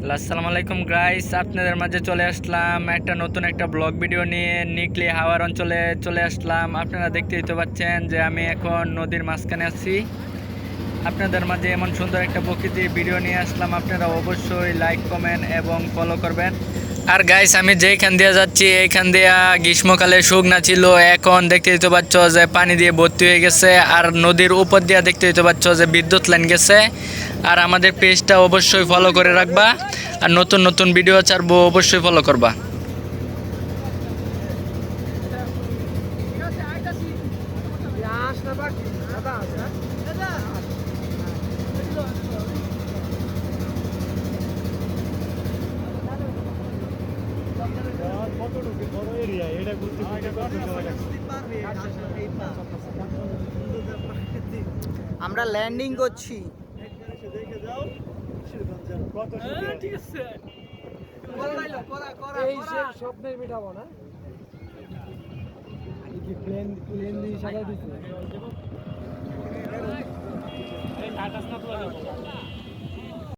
আসসালামু আলাইকুম গাইস আপনাদের মাঝে চলে আসলাম একটা নতুন একটা ব্লগ ভিডিও নিয়ে নিকলি হাওয়ার অঞ্চলে চলে আসলাম। আপনারা দেখতেই তো পাচ্ছেন যে আমি এখন নদীর মাঝখানে আছি। আপনাদের মাঝে এমন সুন্দর একটা প্রকৃতির ভিডিও নিয়ে আসলাম। আপনারা অবশ্যই লাইক কমেন্ট এবং ফলো করবেন। আর গাইস আমি যেইখান দিয়ে যাচ্ছি, এইখান দিয়ে গ্রীষ্মকালে শুকনা ছিল। এখন দেখতে দিতে পাচ্ছ যে পানি দিয়ে ভর্তি হয়ে গেছে আর নদীর উপর দিয়ে দেখতে দিতে পাচ্ছ যে বিদ্যুৎ লাইন গেছে। আর আমাদের পেজটা অবশ্যই ফলো করে রাখবা। আর নতুন নতুন ভিডিও ছাড়বো, অবশ্যই ফলো করবা। আমরা ল্যান্ডিং করছি। এই সে স্বপ্নের মিটাবো না? কি প্লেন প্লেন দিয়ে সাজা দিচ্ছে